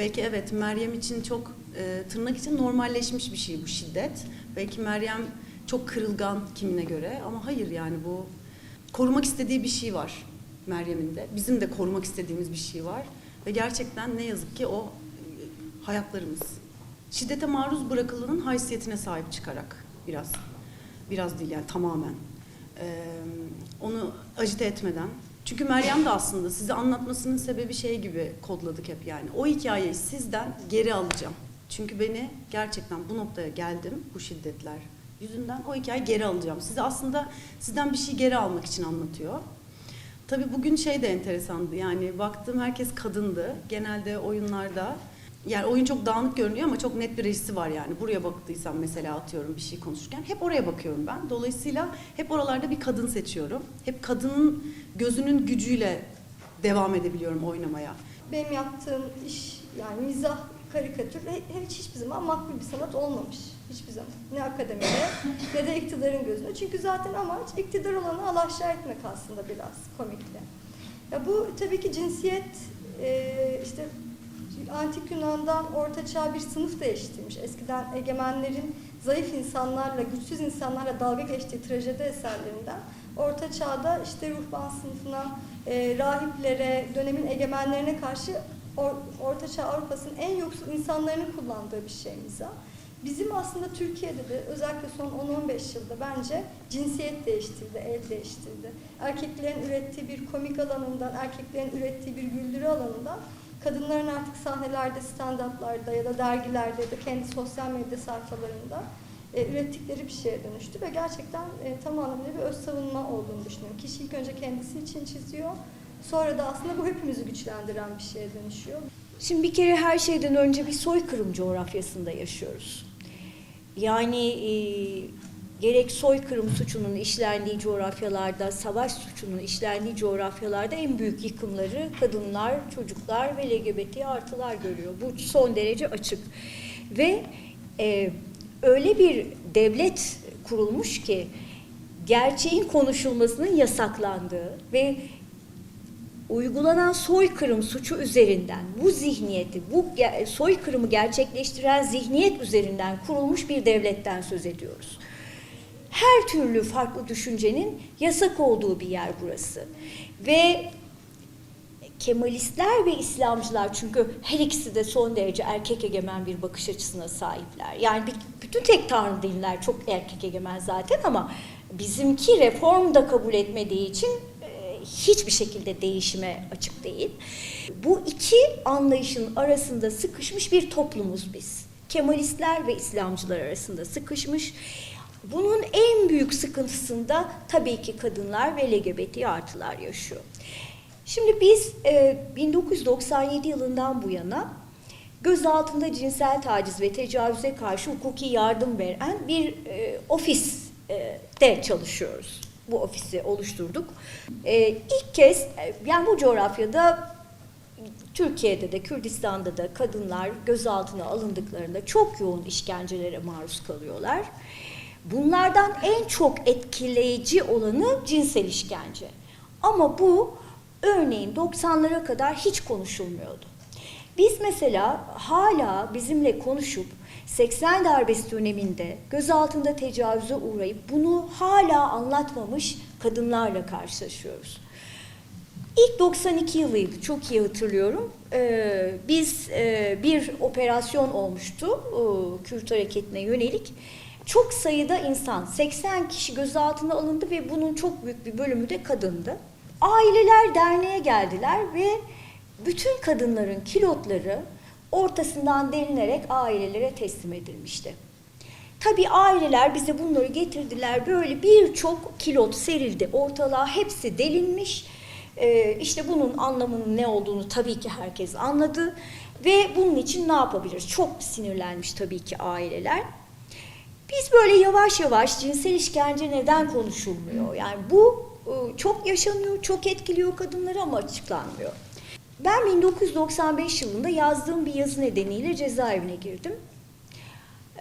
Belki evet Meryem için çok e, tırnak için normalleşmiş bir şey bu şiddet. Belki Meryem çok kırılgan kimine göre ama hayır yani bu korumak istediği bir şey var Meryem'in de. Bizim de korumak istediğimiz bir şey var. Ve gerçekten ne yazık ki o e, hayatlarımız. Şiddete maruz bırakılanın haysiyetine sahip çıkarak biraz. Biraz değil yani tamamen. Ee, onu acite etmeden. Çünkü Meryem de aslında size anlatmasının sebebi şey gibi kodladık hep yani. O hikayeyi sizden geri alacağım. Çünkü beni gerçekten bu noktaya geldim bu şiddetler yüzünden o hikayeyi geri alacağım. Size aslında sizden bir şey geri almak için anlatıyor. Tabii bugün şey de enteresandı yani baktığım herkes kadındı. Genelde oyunlarda yani oyun çok dağınık görünüyor ama çok net bir rejisi var yani. Buraya baktıysam mesela atıyorum bir şey konuşurken hep oraya bakıyorum ben. Dolayısıyla hep oralarda bir kadın seçiyorum. Hep kadının gözünün gücüyle devam edebiliyorum oynamaya. Benim yaptığım iş yani mizah, karikatür ve hiç hiçbir zaman makbul bir sanat olmamış. Hiçbir zaman. Ne akademide ne de iktidarın gözünde. Çünkü zaten amaç iktidar olanı alaşağı etmek aslında biraz komikle. Ya bu tabii ki cinsiyet e, işte antik Yunan'dan orta çağ bir sınıf değiştirmiş. Eskiden egemenlerin zayıf insanlarla, güçsüz insanlarla dalga geçtiği trajedi eserlerinden orta çağda işte ruhban sınıfına, e, rahiplere, dönemin egemenlerine karşı or, orta çağ Avrupa'sının en yoksul insanlarının kullandığı bir şey mizah. Bizim aslında Türkiye'de de özellikle son 10-15 yılda bence cinsiyet değiştirdi, el değiştirdi. Erkeklerin ürettiği bir komik alanından, erkeklerin ürettiği bir güldürü alanından kadınların artık sahnelerde, stand-up'larda ya da dergilerde ya da kendi sosyal medya sayfalarında e, ürettikleri bir şeye dönüştü ve gerçekten e, tam anlamıyla bir öz savunma olduğunu düşünüyorum. Kişi ilk önce kendisi için çiziyor, sonra da aslında bu hepimizi güçlendiren bir şeye dönüşüyor. Şimdi bir kere her şeyden önce bir soykırım coğrafyasında yaşıyoruz. Yani e, gerek soykırım suçunun işlendiği coğrafyalarda, savaş suçunun işlendiği coğrafyalarda en büyük yıkımları kadınlar, çocuklar ve LGBT artılar görüyor. Bu son derece açık. Ve e, öyle bir devlet kurulmuş ki gerçeğin konuşulmasının yasaklandığı ve uygulanan soykırım suçu üzerinden bu zihniyeti, bu soykırımı gerçekleştiren zihniyet üzerinden kurulmuş bir devletten söz ediyoruz. Her türlü farklı düşüncenin yasak olduğu bir yer burası. Ve Kemalistler ve İslamcılar çünkü her ikisi de son derece erkek egemen bir bakış açısına sahipler. Yani bütün tek tanrı dinler çok erkek egemen zaten ama bizimki reform da kabul etmediği için e, hiçbir şekilde değişime açık değil. Bu iki anlayışın arasında sıkışmış bir toplumuz biz. Kemalistler ve İslamcılar arasında sıkışmış. Bunun en büyük sıkıntısında tabii ki kadınlar ve LGBT artılar yaşıyor. Şimdi biz e, 1997 yılından bu yana gözaltında cinsel taciz ve tecavüze karşı hukuki yardım veren bir e, ofiste çalışıyoruz. Bu ofisi oluşturduk. E, ilk kez e, yani bu coğrafyada Türkiye'de de Kürdistan'da da kadınlar gözaltına alındıklarında çok yoğun işkencelere maruz kalıyorlar. Bunlardan en çok etkileyici olanı cinsel işkence. Ama bu örneğin 90'lara kadar hiç konuşulmuyordu. Biz mesela hala bizimle konuşup 80 darbesi döneminde gözaltında tecavüze uğrayıp bunu hala anlatmamış kadınlarla karşılaşıyoruz. İlk 92 yılıydı, çok iyi hatırlıyorum. Ee, biz e, bir operasyon olmuştu e, Kürt hareketine yönelik. Çok sayıda insan, 80 kişi gözaltına alındı ve bunun çok büyük bir bölümü de kadındı. Aileler derneğe geldiler ve bütün kadınların kilotları ortasından delinerek ailelere teslim edilmişti. Tabii aileler bize bunları getirdiler. Böyle birçok kilot serildi ortalığa. Hepsi delinmiş. Ee, işte bunun anlamının ne olduğunu tabii ki herkes anladı. Ve bunun için ne yapabiliriz? Çok sinirlenmiş tabii ki aileler. Biz böyle yavaş yavaş cinsel işkence neden konuşulmuyor? Yani bu e, çok yaşanıyor, çok etkiliyor kadınları ama açıklanmıyor. Ben 1995 yılında yazdığım bir yazı nedeniyle cezaevine girdim.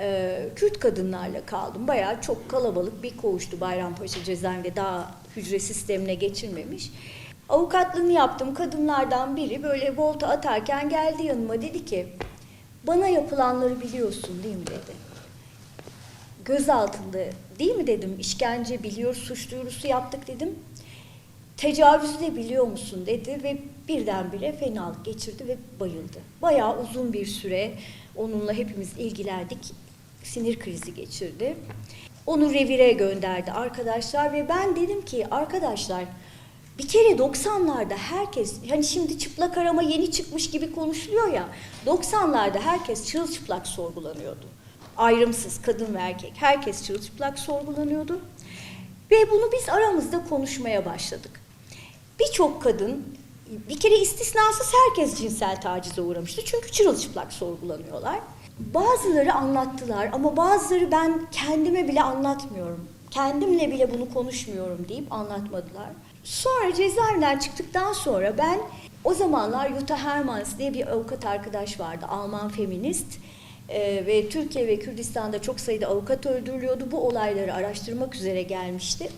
Ee, Kürt kadınlarla kaldım. Bayağı çok kalabalık bir koğuştu Bayrampaşa cezaevinde daha hücre sistemine geçilmemiş. Avukatlığını yaptığım kadınlardan biri böyle volta atarken geldi yanıma dedi ki bana yapılanları biliyorsun değil mi dedi. Göz altında değil mi dedim işkence biliyor suç duyurusu yaptık dedim. Tecavüzü de biliyor musun dedi ve birdenbire fenalık geçirdi ve bayıldı. Bayağı uzun bir süre onunla hepimiz ilgilendik. Sinir krizi geçirdi. Onu revire gönderdi arkadaşlar ve ben dedim ki arkadaşlar bir kere 90'larda herkes hani şimdi çıplak arama yeni çıkmış gibi konuşuluyor ya 90'larda herkes çırılçıplak sorgulanıyordu. Ayrımsız kadın ve erkek herkes çırılçıplak sorgulanıyordu. Ve bunu biz aramızda konuşmaya başladık. Birçok kadın bir kere istisnasız herkes cinsel tacize uğramıştı. Çünkü çırılçıplak sorgulanıyorlar. Bazıları anlattılar ama bazıları ben kendime bile anlatmıyorum. Kendimle bile bunu konuşmuyorum deyip anlatmadılar. Sonra cezaevinden çıktıktan sonra ben o zamanlar Jutta Hermans diye bir avukat arkadaş vardı. Alman feminist. Ee, ve Türkiye ve Kürdistan'da çok sayıda avukat öldürülüyordu. Bu olayları araştırmak üzere gelmişti.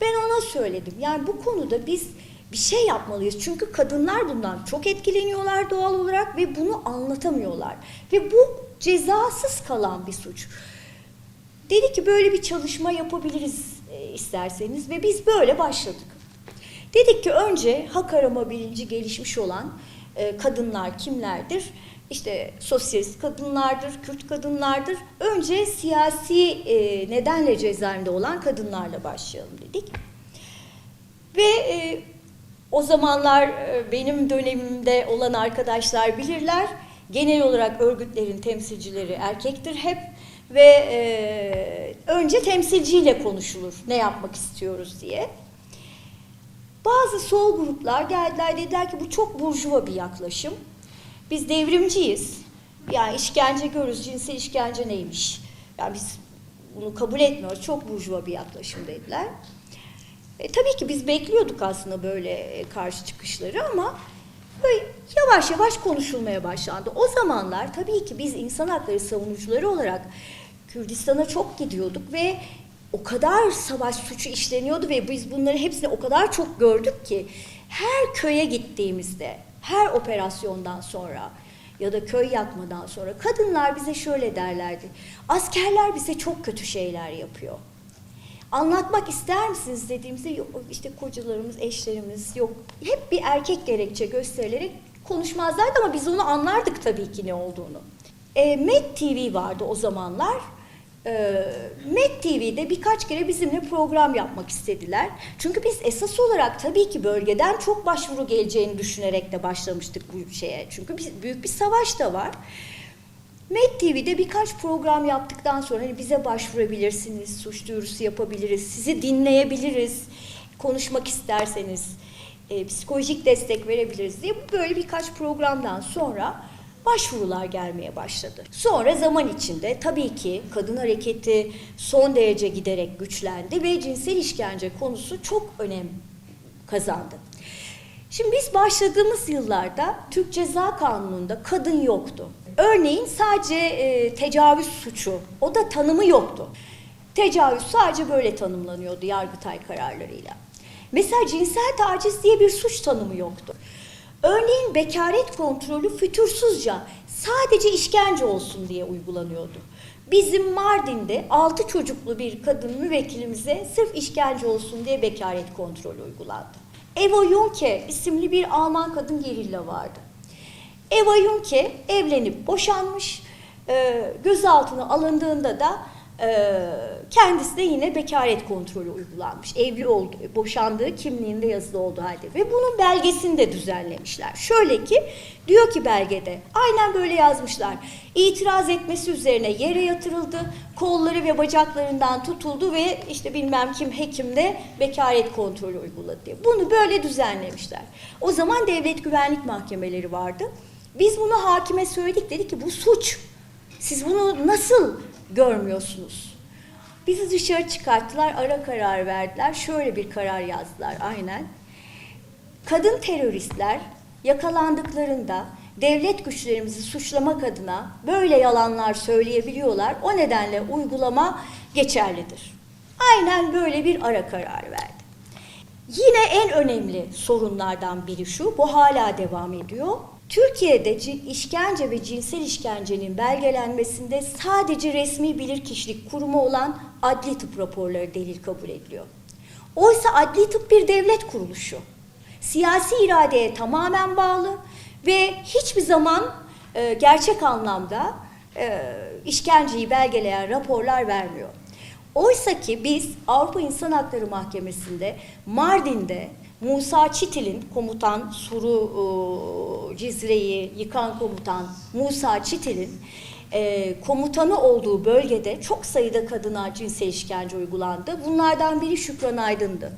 Ben ona söyledim. Yani bu konuda biz bir şey yapmalıyız. Çünkü kadınlar bundan çok etkileniyorlar doğal olarak ve bunu anlatamıyorlar. Ve bu cezasız kalan bir suç. Dedi ki böyle bir çalışma yapabiliriz e, isterseniz ve biz böyle başladık. Dedik ki önce hak arama bilinci gelişmiş olan e, kadınlar kimlerdir? İşte sosyalist kadınlardır, Kürt kadınlardır. Önce siyasi e, nedenle cezaevinde olan kadınlarla başlayalım dedik. Ve e, o zamanlar e, benim dönemimde olan arkadaşlar bilirler. Genel olarak örgütlerin temsilcileri erkektir hep ve e, önce temsilciyle konuşulur ne yapmak istiyoruz diye. Bazı sol gruplar geldiler dediler ki bu çok burjuva bir yaklaşım. Biz devrimciyiz. Yani işkence görürüz, cinsel işkence neymiş? Yani biz bunu kabul etmiyoruz. Çok burjuva bir yaklaşım dediler. E, tabii ki biz bekliyorduk aslında böyle e, karşı çıkışları ama böyle yavaş yavaş konuşulmaya başlandı. O zamanlar tabii ki biz insan hakları savunucuları olarak Kürdistan'a çok gidiyorduk ve o kadar savaş suçu işleniyordu ve biz bunları hepsini o kadar çok gördük ki her köye gittiğimizde, her operasyondan sonra ya da köy yakmadan sonra kadınlar bize şöyle derlerdi. Askerler bize çok kötü şeyler yapıyor. Anlatmak ister misiniz dediğimizde işte kocalarımız, eşlerimiz yok. Hep bir erkek gerekçe gösterilerek konuşmazlardı ama biz onu anlardık tabii ki ne olduğunu. E, Met TV vardı o zamanlar. E, Met TV'de birkaç kere bizimle program yapmak istediler. Çünkü biz esas olarak tabii ki bölgeden çok başvuru geleceğini düşünerek de başlamıştık bu şeye. Çünkü bir- büyük bir savaş da var. Met TV'de birkaç program yaptıktan sonra hani bize başvurabilirsiniz, suç duyurusu yapabiliriz, sizi dinleyebiliriz, konuşmak isterseniz e, psikolojik destek verebiliriz diye böyle birkaç programdan sonra başvurular gelmeye başladı. Sonra zaman içinde tabii ki kadın hareketi son derece giderek güçlendi ve cinsel işkence konusu çok önem kazandı. Şimdi biz başladığımız yıllarda Türk Ceza Kanunu'nda kadın yoktu. Örneğin sadece e, tecavüz suçu, o da tanımı yoktu. Tecavüz sadece böyle tanımlanıyordu Yargıtay kararlarıyla. Mesela cinsel taciz diye bir suç tanımı yoktu. Örneğin bekaret kontrolü fütursuzca sadece işkence olsun diye uygulanıyordu. Bizim Mardin'de 6 çocuklu bir kadın müvekkilimize sırf işkence olsun diye bekaret kontrolü uygulandı. Eva Junke isimli bir Alman kadın gerilla vardı. Eva Junke evlenip boşanmış, e, gözaltına alındığında da e, kendisine yine bekaret kontrolü uygulanmış. Evli oldu, boşandığı kimliğinde yazılı olduğu halde ve bunun belgesini de düzenlemişler. Şöyle ki diyor ki belgede aynen böyle yazmışlar. İtiraz etmesi üzerine yere yatırıldı, kolları ve bacaklarından tutuldu ve işte bilmem kim hekim de bekaret kontrolü uyguladı diye. Bunu böyle düzenlemişler. O zaman devlet güvenlik mahkemeleri vardı. Biz bunu hakime söyledik dedi ki bu suç. Siz bunu nasıl görmüyorsunuz? Bizi dışarı çıkarttılar, ara karar verdiler. Şöyle bir karar yazdılar aynen. Kadın teröristler yakalandıklarında devlet güçlerimizi suçlamak adına böyle yalanlar söyleyebiliyorlar. O nedenle uygulama geçerlidir. Aynen böyle bir ara karar verdi. Yine en önemli sorunlardan biri şu, bu hala devam ediyor. Türkiye'de işkence ve cinsel işkencenin belgelenmesinde sadece resmi bilirkişilik kurumu olan adli tıp raporları delil kabul ediliyor. Oysa adli tıp bir devlet kuruluşu. Siyasi iradeye tamamen bağlı ve hiçbir zaman e, gerçek anlamda e, işkenceyi belgeleyen raporlar vermiyor. Oysa ki biz Avrupa İnsan Hakları Mahkemesi'nde Mardin'de Musa Çitil'in komutan Suru e, Cizre'yi yıkan komutan Musa Çitil'in e, komutanı olduğu bölgede çok sayıda kadına cinsel işkence uygulandı. Bunlardan biri Şükran Aydın'dı.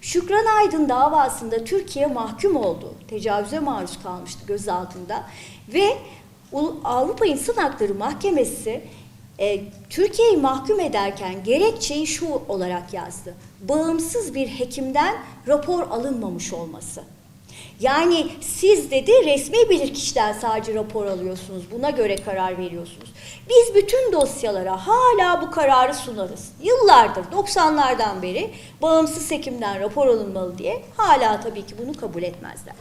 Şükran Aydın davasında Türkiye mahkum oldu. Tecavüze maruz kalmıştı gözaltında. Ve Avrupa İnsan Hakları Mahkemesi e, Türkiye'yi mahkum ederken gerekçeyi şu olarak yazdı. Bağımsız bir hekimden rapor alınmamış olması. Yani siz dedi resmi bilirkişiden sadece rapor alıyorsunuz. Buna göre karar veriyorsunuz. Biz bütün dosyalara hala bu kararı sunarız. Yıllardır 90'lardan beri bağımsız hekimden rapor alınmalı diye hala tabii ki bunu kabul etmezler.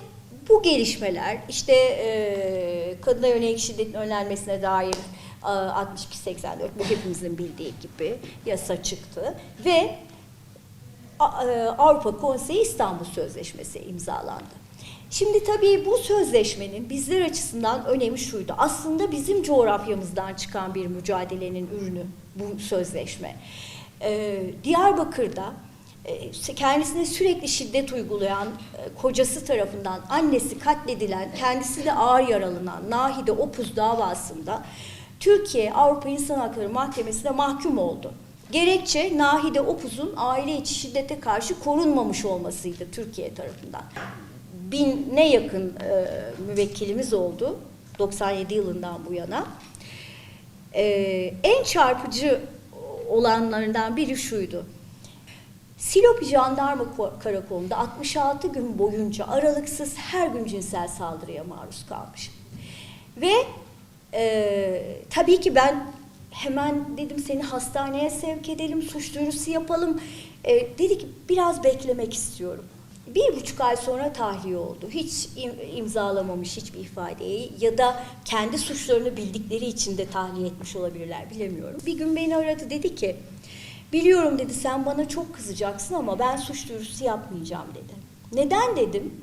Bu gelişmeler işte e, kadına yönelik şiddetin önlenmesine dair 62-84 bu hepimizin bildiği gibi yasa çıktı ve e, Avrupa Konseyi İstanbul Sözleşmesi imzalandı. Şimdi tabii bu sözleşmenin bizler açısından önemi şuydu. Aslında bizim coğrafyamızdan çıkan bir mücadelenin ürünü bu sözleşme. Ee, Diyarbakır'da e, kendisine sürekli şiddet uygulayan e, kocası tarafından annesi katledilen, kendisi de ağır yaralanan Nahide Opuz davasında Türkiye Avrupa İnsan Hakları Mahkemesi'ne mahkum oldu. Gerekçe Nahide Opuz'un aile içi şiddete karşı korunmamış olmasıydı Türkiye tarafından. Bine yakın e, müvekkilimiz oldu 97 yılından bu yana. E, en çarpıcı olanlarından biri şuydu. Silopi Jandarma Ko- Karakolu'nda 66 gün boyunca aralıksız her gün cinsel saldırıya maruz kalmış. Ve e, tabii ki ben hemen dedim seni hastaneye sevk edelim, suç duyurusu yapalım. E, dedi ki biraz beklemek istiyorum. Bir buçuk ay sonra tahliye oldu. Hiç im- imzalamamış hiçbir ifadeyi ya da kendi suçlarını bildikleri için de tahliye etmiş olabilirler bilemiyorum. Bir gün beni aradı dedi ki biliyorum dedi sen bana çok kızacaksın ama ben suç duyurusu yapmayacağım dedi. Neden dedim?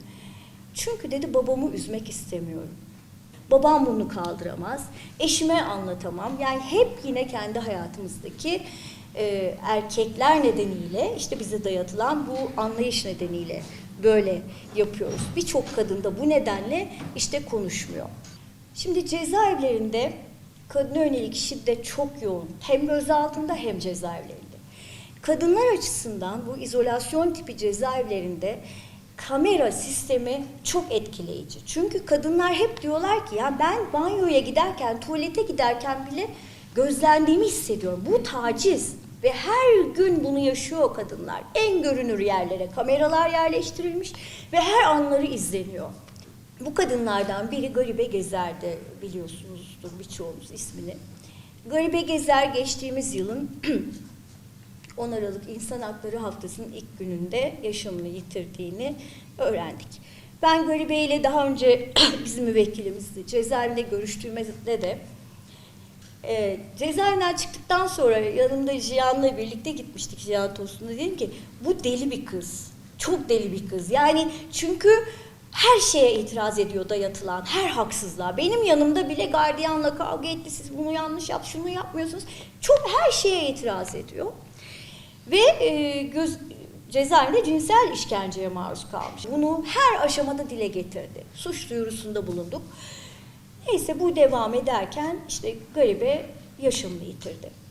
Çünkü dedi babamı üzmek istemiyorum. Babam bunu kaldıramaz. Eşime anlatamam. Yani hep yine kendi hayatımızdaki e, erkekler nedeniyle işte bize dayatılan bu anlayış nedeniyle böyle yapıyoruz. Birçok kadın da bu nedenle işte konuşmuyor. Şimdi cezaevlerinde kadına yönelik şiddet çok yoğun. Hem gözaltında hem cezaevlerinde. Kadınlar açısından bu izolasyon tipi cezaevlerinde kamera sistemi çok etkileyici. Çünkü kadınlar hep diyorlar ki ya ben banyoya giderken, tuvalete giderken bile gözlendiğimi hissediyorum. Bu taciz ve her gün bunu yaşıyor kadınlar. En görünür yerlere kameralar yerleştirilmiş ve her anları izleniyor. Bu kadınlardan biri Garibe Gezer'de biliyorsunuzdur birçoğunuz ismini. Garibe Gezer geçtiğimiz yılın 10 Aralık İnsan Hakları Haftası'nın ilk gününde yaşamını yitirdiğini öğrendik. Ben Garibe ile daha önce bizim müvekkilimizdi. Cezaevinde görüştüğümüzde de e, cezaevinden çıktıktan sonra yanımda Cihan'la birlikte gitmiştik Cihan Tosun'da. Dedim ki bu deli bir kız. Çok deli bir kız. Yani çünkü her şeye itiraz ediyor dayatılan, her haksızlığa. Benim yanımda bile gardiyanla kavga etti. Siz bunu yanlış yap, şunu yapmıyorsunuz. Çok her şeye itiraz ediyor. Ve e, göz, cezaevinde cinsel işkenceye maruz kalmış. Bunu her aşamada dile getirdi. Suç duyurusunda bulunduk. Neyse bu devam ederken işte garibe yaşamını yitirdi.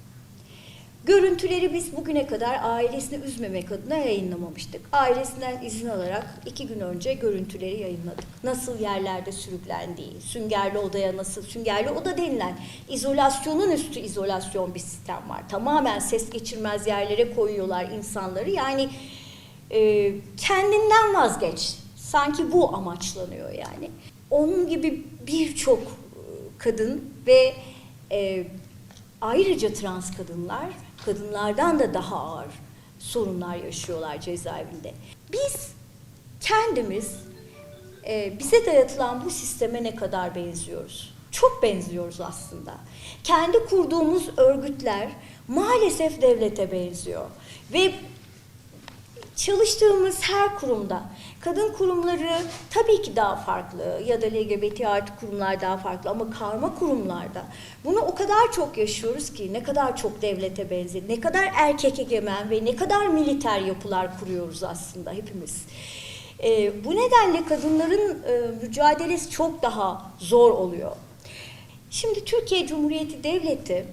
Görüntüleri biz bugüne kadar ailesini üzmemek adına yayınlamamıştık. Ailesinden izin alarak iki gün önce görüntüleri yayınladık. Nasıl yerlerde sürüklendiği, süngerli odaya nasıl, süngerli oda denilen izolasyonun üstü izolasyon bir sistem var. Tamamen ses geçirmez yerlere koyuyorlar insanları. Yani e, kendinden vazgeç. Sanki bu amaçlanıyor yani. Onun gibi birçok e, kadın ve e, ayrıca trans kadınlar kadınlardan da daha ağır sorunlar yaşıyorlar cezaevinde. Biz kendimiz e, bize dayatılan bu sisteme ne kadar benziyoruz? Çok benziyoruz aslında. Kendi kurduğumuz örgütler maalesef devlete benziyor. Ve çalıştığımız her kurumda kadın kurumları tabii ki daha farklı ya da LGBT artı kurumlar daha farklı ama karma kurumlarda bunu o kadar çok yaşıyoruz ki ne kadar çok devlete benzer, ne kadar erkek egemen ve ne kadar militer yapılar kuruyoruz aslında hepimiz. Ee, bu nedenle kadınların e, mücadelesi çok daha zor oluyor. Şimdi Türkiye Cumhuriyeti Devleti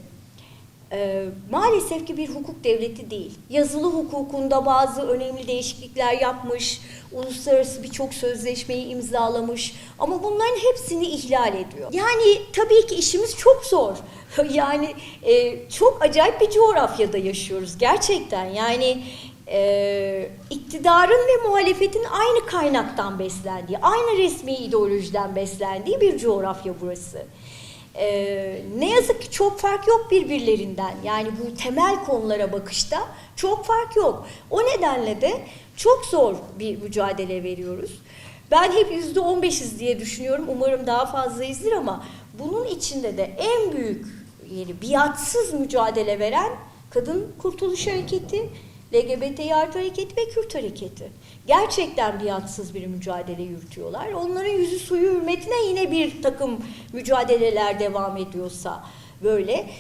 e, maalesef ki bir hukuk devleti değil. Yazılı hukukunda bazı önemli değişiklikler yapmış, uluslararası birçok sözleşmeyi imzalamış ama bunların hepsini ihlal ediyor. Yani tabii ki işimiz çok zor. yani e, çok acayip bir coğrafyada yaşıyoruz gerçekten. Yani e, iktidarın ve muhalefetin aynı kaynaktan beslendiği, aynı resmi ideolojiden beslendiği bir coğrafya burası. Ee, ne yazık ki çok fark yok birbirlerinden. Yani bu temel konulara bakışta çok fark yok. O nedenle de çok zor bir mücadele veriyoruz. Ben hep yüzde on beşiz diye düşünüyorum. Umarım daha fazlayızdır ama bunun içinde de en büyük yeri biatsız mücadele veren Kadın Kurtuluş Hareketi, LGBT artı hareketi ve Kürt hareketi. Gerçekten biatsız bir mücadele yürütüyorlar. Onların yüzü suyu hürmetine yine bir takım mücadeleler devam ediyorsa böyle.